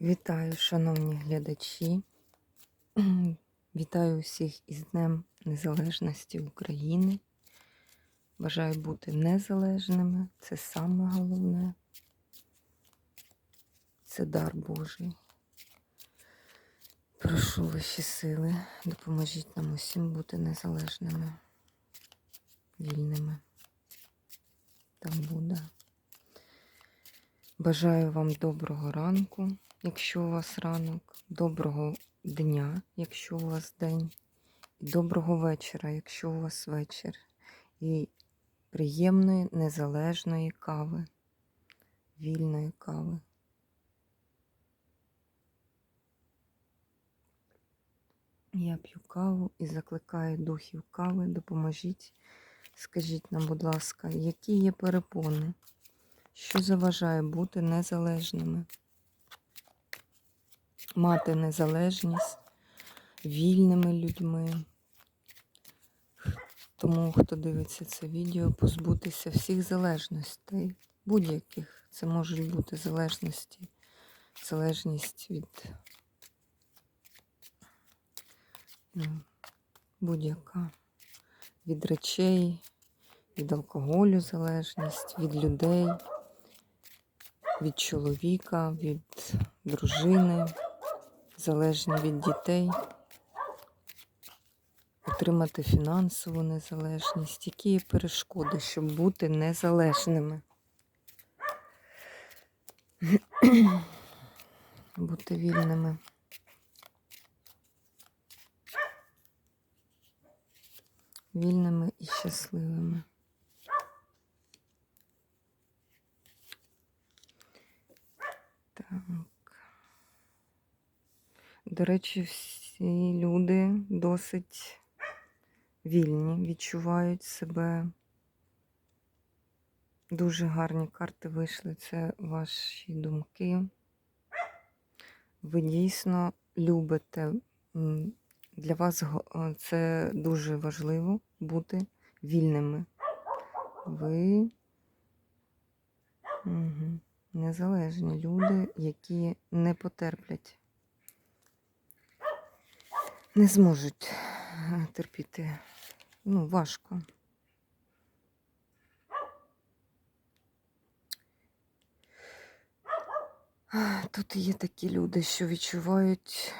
Вітаю, шановні глядачі. Вітаю усіх із Днем Незалежності України. Бажаю бути незалежними. Це саме головне. Це дар Божий. Прошу вищі сили, допоможіть нам усім бути незалежними, вільними. Так буде. Бажаю вам доброго ранку, якщо у вас ранок, доброго дня, якщо у вас день, і доброго вечора, якщо у вас вечір, і приємної незалежної кави, вільної кави. Я п'ю каву і закликаю духів кави, допоможіть. Скажіть нам, будь ласка, які є перепони? Що заважає бути незалежними? Мати незалежність вільними людьми. Тому, хто дивиться це відео, позбутися всіх залежностей, будь-яких. Це можуть бути залежності, залежність від ну, будь-яка, від речей, від алкоголю залежність, від людей від чоловіка, від дружини, залежні від дітей, отримати фінансову незалежність, які є перешкоди, щоб бути незалежними. бути вільними. Вільними і щасливими. Так. До речі, всі люди досить вільні, відчувають себе. Дуже гарні карти вийшли. Це ваші думки. Ви дійсно любите. Для вас е, це дуже важливо бути вільними. Ви. Угу незалежні люди, які не потерплять, не зможуть е, терпіти. Ну, важко. Тут є такі люди, що відчувають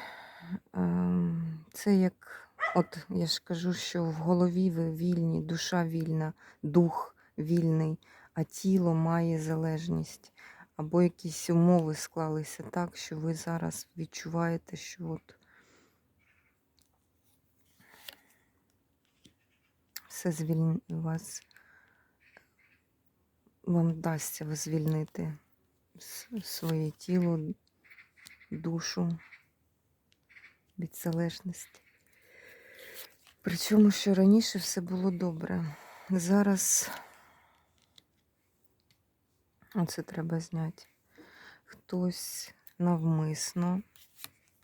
ем, це як, от я ж кажу, що в голові ви вільні, душа вільна, дух вільний, а тіло має залежність або якісь умови склалися так, що ви зараз відчуваєте, що от все звільни вас, вам вдасться звільнити своє тіло, душу від залежності. Причому, що раніше все було добре. Зараз Оце треба зняти. Хтось навмисно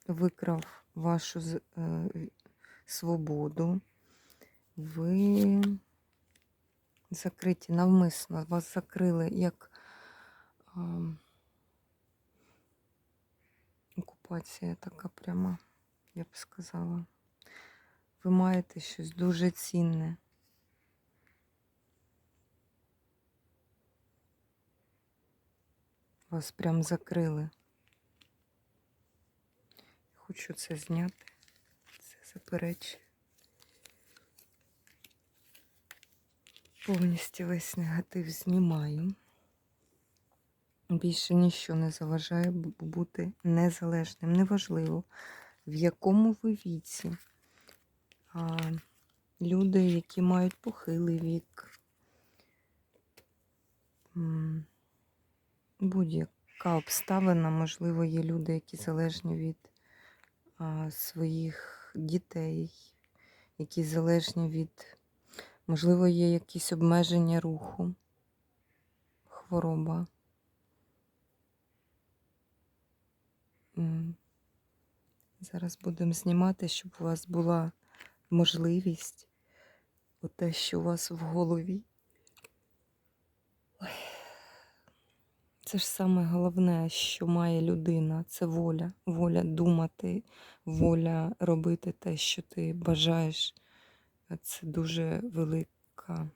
викрав вашу е, свободу. Ви закриті навмисно, вас закрили як е, окупація така пряма, я б сказала. Ви маєте щось дуже цінне. Вас прям закрили. Хочу це зняти. Це заперечує. Повністю весь негатив знімаю. Більше нічого не заважає бути незалежним. Неважливо, в якому ви віці. А люди, які мають похилий вік будь-яка обставина, можливо, є люди, які залежні від а, своїх дітей, які залежні від, можливо, є якісь обмеження руху, хвороба. Зараз будемо знімати, щоб у вас була можливість, те, що у вас в голові. Це ж саме головне, що має людина, це воля. Воля думати, воля робити те, що ти бажаєш. Це дуже велика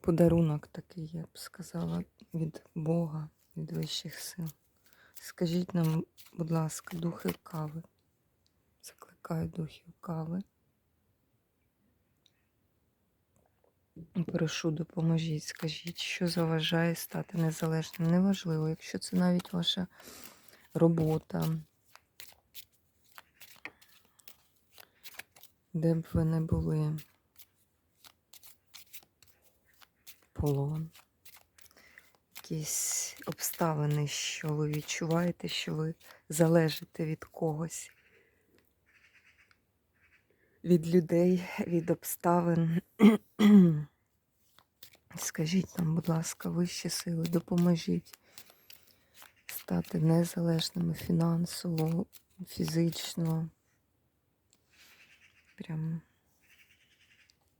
подарунок такий, я б сказала, від Бога, від вищих сил. Скажіть нам, будь ласка, духи кави. Закликаю духів кави. Прошу, допоможіть, скажіть, що заважає стати незалежним. Неважливо, якщо це навіть ваша робота, де б ви не були. Полон. Якісь обставини, що ви відчуваєте, що ви залежите від когось, від людей, від обставин. Скажіть нам, будь ласка, вищі сили, допоможіть стати незалежними фінансово, фізично. Прям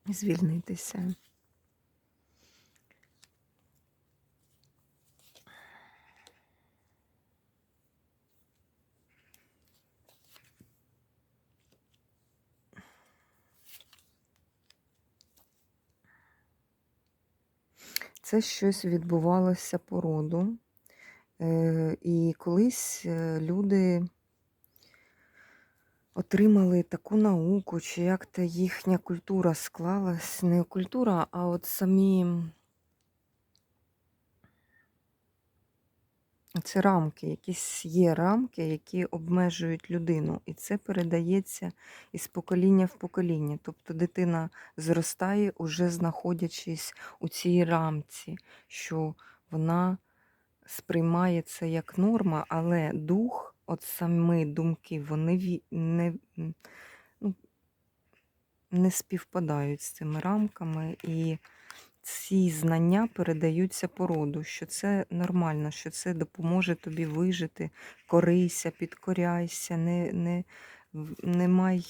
звільнитися. Це щось відбувалося по роду. Е, І колись е, люди отримали таку науку, чи як то їхня культура склалась. Не культура, а от самі це рамки, якісь є рамки, які обмежують людину. І це передається із покоління в покоління. Тобто дитина зростає, уже знаходячись у цій рамці, що вона сприймає це як норма, але дух, от самі думки, вони не, ну, не співпадають з цими рамками. І ці знання передаються по роду, що це нормально, що це допоможе тобі вижити, корися, підкоряйся, не, не, не май.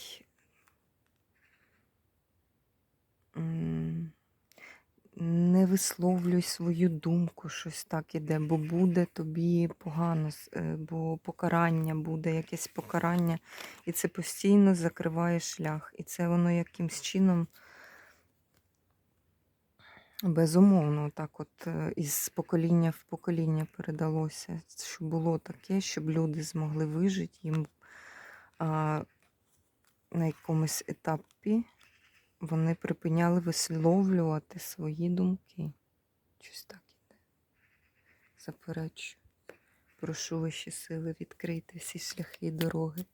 Не висловлюй свою думку, щось так іде, бо буде тобі погано, е, бо покарання буде, якесь покарання, і це постійно закриває шлях. І це воно якимсь чином Безумовно, так от е, із покоління в покоління передалося, що було таке, щоб люди змогли вижити їм а, на якомусь етапі вони припиняли висловлювати свої думки. Щось так іде. Заперечую. Прошу вищі сили відкрити всі шляхи і дороги.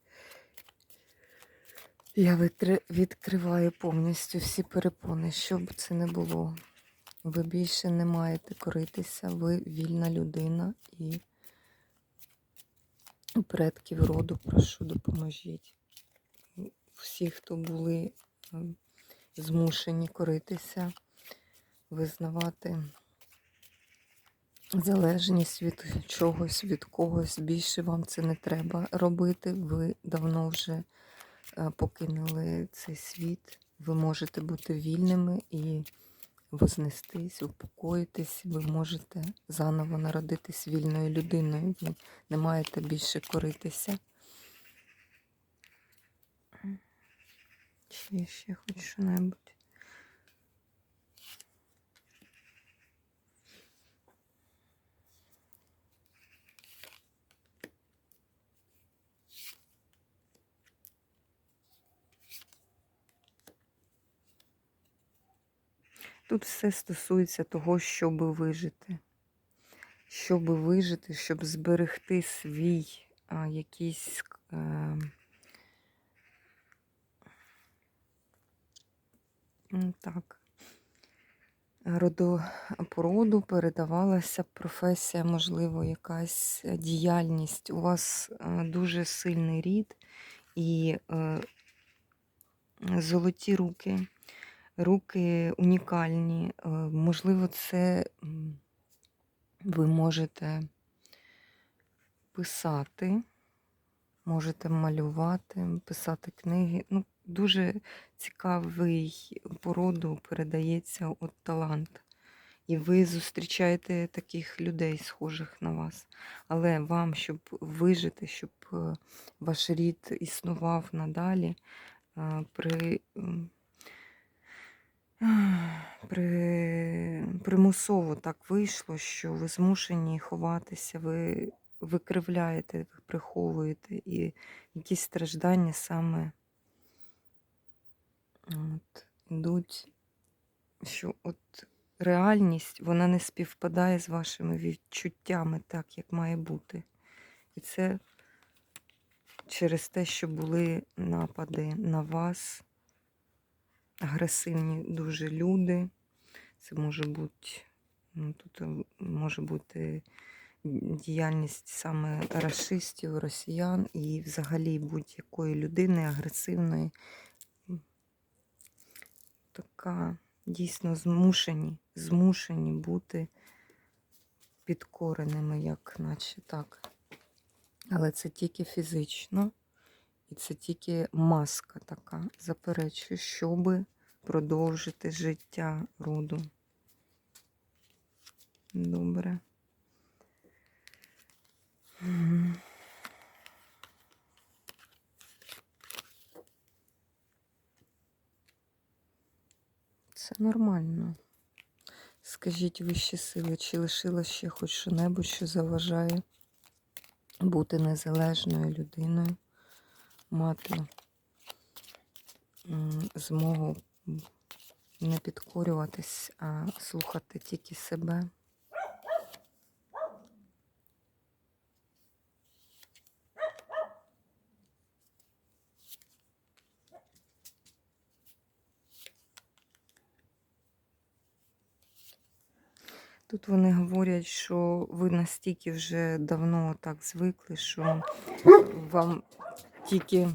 Я відкриваю повністю всі перепони, що б це не було. Ви більше не маєте коритися, ви вільна людина і предків роду, прошу, допоможіть. Всі, хто були ем, змушені коритися, визнавати залежність від чогось, від когось. Більше вам це не треба робити. Ви давно вже е, покинули цей світ. Ви можете бути вільними і вознестись, упокоїтись, ви можете заново народитись вільною людиною. Ви не маєте більше коритися. Чи ще хоч що-небудь? Тут все стосується того, щоб вижити. Щоб вижити, щоб зберегти свій а, якийсь е, так, роду, по роду передавалася професія, можливо, якась діяльність. У вас е, дуже сильний рід і е, золоті руки руки унікальні. Е, Можливо, це ви можете писати, можете малювати, писати книги. Ну, дуже цікавий породу передається от талант. І ви зустрічаєте таких людей, схожих на вас. Але вам, щоб вижити, щоб е, ваш рід існував надалі, е, при, при, примусово так вийшло, що ви змушені ховатися, ви викривляєте, ви приховуєте, і якісь страждання саме от, ідуть, що от реальність вона не співпадає з вашими відчуттями так, як має бути. І це через те, що були напади на вас, агресивні дуже люди. Це може бути, ну, тут е, може бути діяльність саме расистів, росіян і взагалі будь-якої людини агресивної. Така дійсно змушені, змушені бути підкореними, як наче так. Але це тільки фізично, і це тільки маска така, заперечую, щоби продовжити життя роду. Добре. Це нормально. Скажіть вищі сили, чи лишила ще хоч що-небудь, що заважає бути незалежною людиною, мати змогу не підкорюватись, а слухати тільки себе. Тут вони говорять, що ви настільки вже давно так звикли, що вам тільки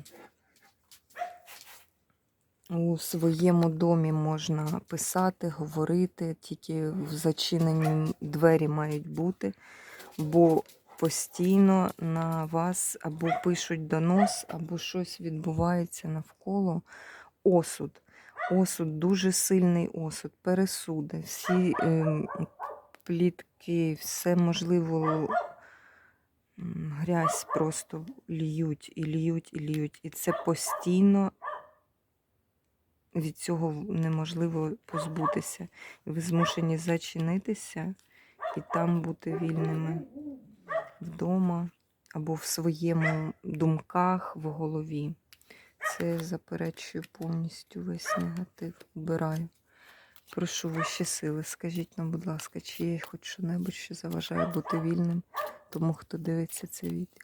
у своєму домі можна писати, говорити, тільки в зачинені двері мають бути, бо постійно на вас або пишуть донос, або щось відбувається навколо. Осуд. Осуд, дуже сильний осуд, пересуди, всі ем, плітки, все можливо, грязь просто льють і льють і льють. І це постійно від цього неможливо позбутися. Ви змушені зачинитися і там бути вільними вдома або в своєму думках в голові. Це заперечую повністю весь негатив. Убираю. Прошу вищі сили, скажіть нам, будь ласка, чи є хоч що-небудь, що заважає бути вільним тому, хто дивиться це відео.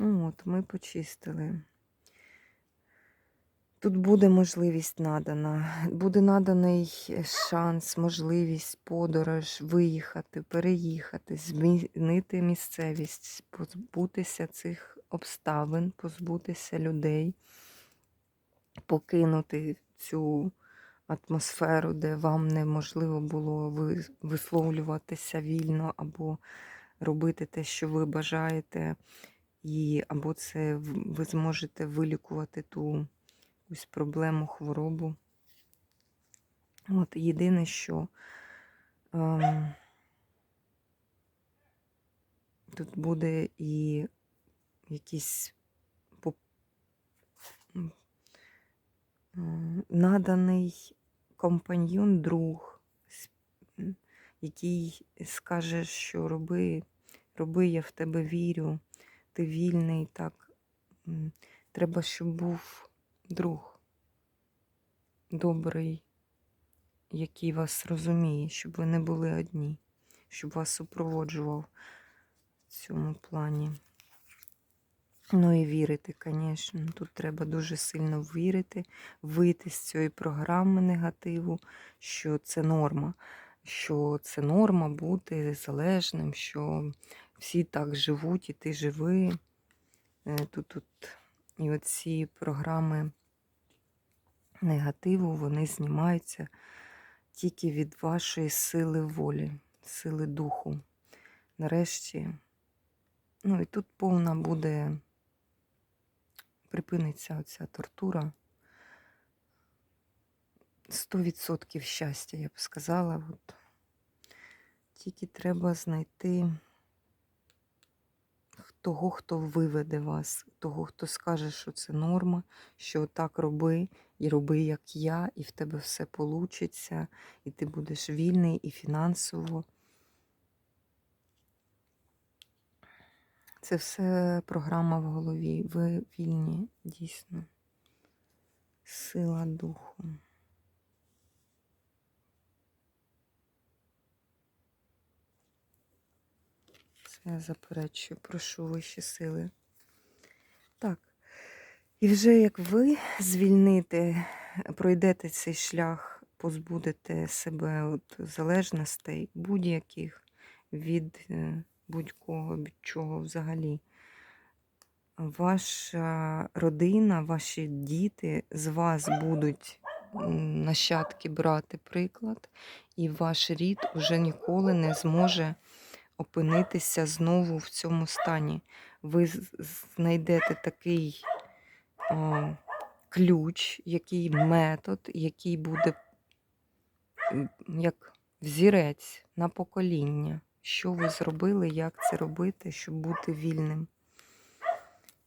От, ми почистили. Тут буде можливість надана, буде наданий шанс, можливість, подорож, виїхати, переїхати, змінити місцевість, позбутися цих обставин, позбутися людей, покинути цю атмосферу, де вам неможливо було висловлюватися вільно або робити те, що ви бажаєте, і або це ви зможете вилікувати ту якусь проблему, хворобу. От єдине, що ем, тут буде і якийсь м, наданий компаньйон, друг, який скаже, що роби, роби, я в тебе вірю, ти вільний, так. Треба, щоб був друг добрий, який вас розуміє, щоб ви не були одні, щоб вас супроводжував в цьому плані. Ну і вірити, звісно. Тут треба дуже сильно вірити, вийти з цієї програми негативу, що це норма, що це норма бути залежним, що всі так живуть, і ти живи. Е, Тут, тут і оці програми негативу, вони знімаються тільки від вашої сили волі, сили духу. Нарешті, ну і тут повна буде припиниться оця тортура. 100% щастя, я б сказала. От. Тільки треба знайти того, хто виведе вас, того, хто скаже, що це норма, що так роби, і роби, як я, і в тебе все получиться, і ти будеш вільний і фінансово. Це все програма в голові. Ви вільні, дійсно. Сила духу. Це я заперечую, прошу вищі сили. Так. І вже як ви звільните, пройдете цей шлях, позбудете себе от залежностей будь-яких від е, будь-кого, від чого взагалі. Ваша родина, ваші діти з вас будуть нащадки брати приклад, і ваш рід уже ніколи не зможе опинитися знову в цьому стані. Ви знайдете такий о, ключ, який метод, який буде як взірець на покоління. Що ви зробили, як це робити, щоб бути вільним.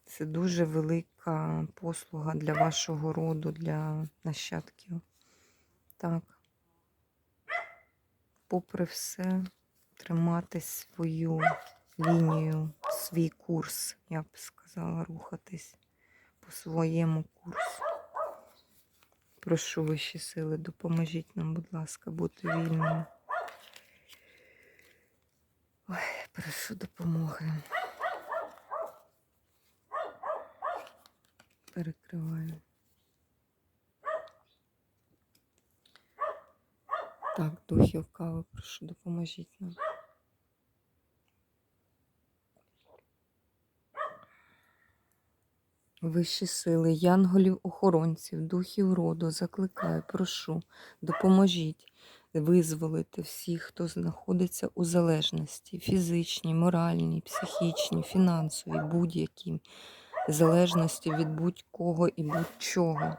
Це дуже велика послуга для вашого роду, для нащадків. Так. Попри все, тримати свою лінію, свій курс, я б сказала, рухатись по своєму курсу. Прошу вищі сили, допоможіть нам, будь ласка, бути вільними. Ой, прошу допомоги. Перекриваю. Так, духів кави, прошу, допоможіть нам. Вищі сили, янголів, охоронців, духів роду, закликаю, прошу, допоможіть визволити всіх, хто знаходиться у залежності, фізичній, моральній, психічній, фінансовій, будь-якій залежності від будь-кого і будь-чого,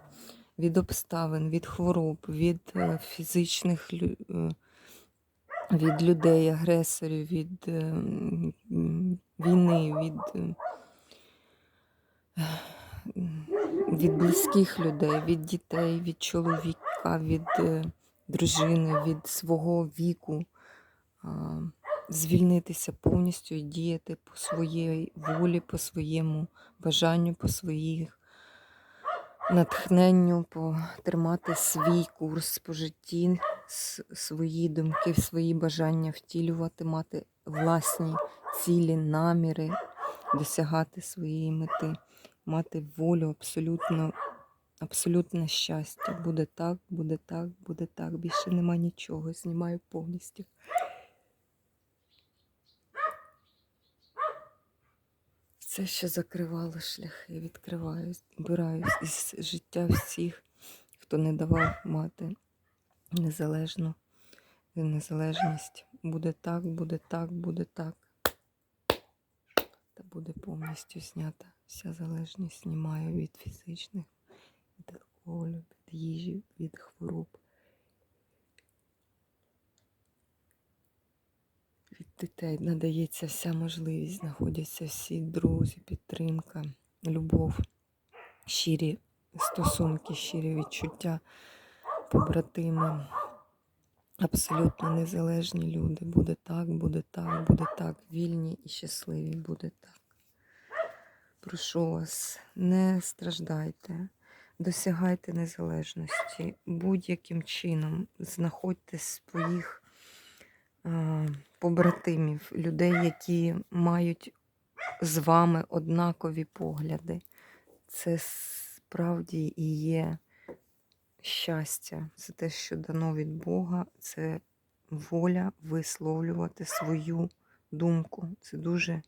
від обставин, від хвороб, від е, фізичних е, від людей, агресорів, від е, війни, від. від близьких людей, від дітей, від чоловіка, від дружини, від свого віку, звільнитися повністю і діяти по своїй волі, по своєму бажанню, по своїх натхненню, по тримати свій курс по житті, свої думки, свої бажання втілювати, мати власні цілі, наміри, досягати своєї мети мати волю абсолютно, абсолютне щастя. Буде так, буде так, буде так. Більше нема нічого. Знімаю повністю. Все, що закривало шляхи, відкриваю, вбираю із життя всіх, хто не давав мати незалежну незалежність. Буде так, буде так, буде так. Та буде повністю знята вся залежність, знімаю від фізичних, від алкоголю, від їжі, від хвороб. Від дітей надається вся можливість, знаходяться всі друзі, підтримка, любов, щирі стосунки, щирі відчуття, побратими. Абсолютно незалежні люди. Буде так, буде так, буде так. Вільні і щасливі буде так. Прошу вас, не страждайте, досягайте незалежності будь-яким чином. Знаходьте своїх е, побратимів, людей, які мають з вами однакові погляди. Це справді і є щастя. Це те, що дано від Бога, це воля висловлювати свою думку. Це дуже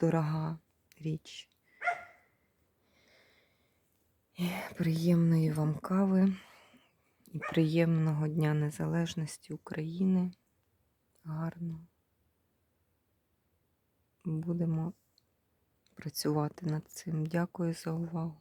дорога річ. Приємної вам кави і приємного Дня Незалежності України. Гарно. Будемо працювати над цим. Дякую за увагу.